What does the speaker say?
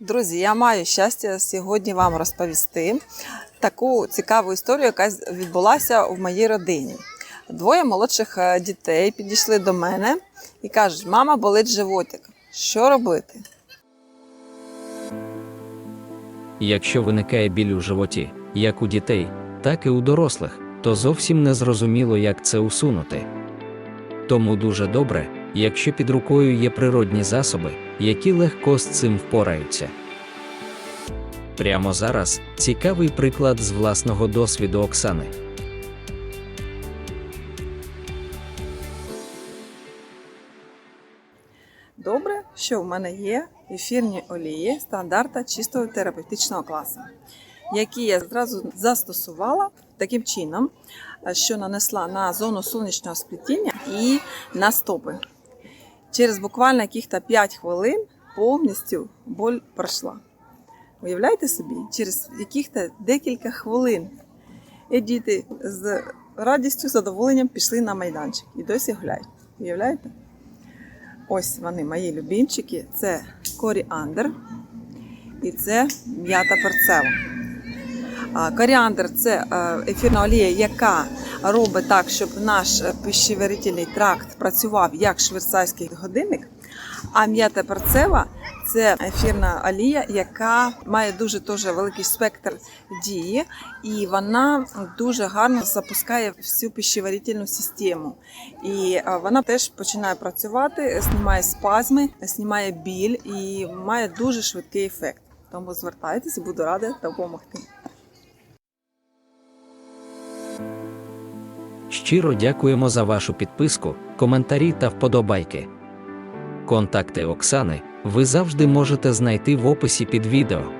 Друзі, я маю щастя сьогодні вам розповісти таку цікаву історію, яка відбулася в моїй родині. Двоє молодших е, дітей підійшли до мене і кажуть: мама болить животик. Що робити? Якщо виникає біль у животі, як у дітей, так і у дорослих, то зовсім не зрозуміло, як це усунути. Тому дуже добре, якщо під рукою є природні засоби, які легко з цим впораються. Прямо зараз цікавий приклад з власного досвіду Оксани. Добре, що в мене є ефірні олії стандарта чистого терапевтичного класу, які я зразу застосувала таким чином, що нанесла на зону сонячного сплетіння і на стопи. Через буквально яких-то 5 хвилин повністю боль пройшла. Уявляєте собі, через яких-то декілька хвилин і діти з радістю, задоволенням пішли на майданчик і досі гуляють. Уявляєте? Ось вони, мої любімчики. Це коріандр і це м'ята перцева. Коріандр це е, ефірна олія, яка робить так, щоб наш пищеварительний тракт працював як швейцарський годинник. А м'ята перцева це ефірна олія, яка має дуже теж великий спектр дії, і вона дуже гарно запускає всю пищеварительну систему. І е, вона теж починає працювати, знімає спазми, знімає біль і має дуже швидкий ефект. Тому звертайтеся, буду рада допомогти. Щиро дякуємо за вашу підписку, коментарі та вподобайки. Контакти Оксани ви завжди можете знайти в описі під відео.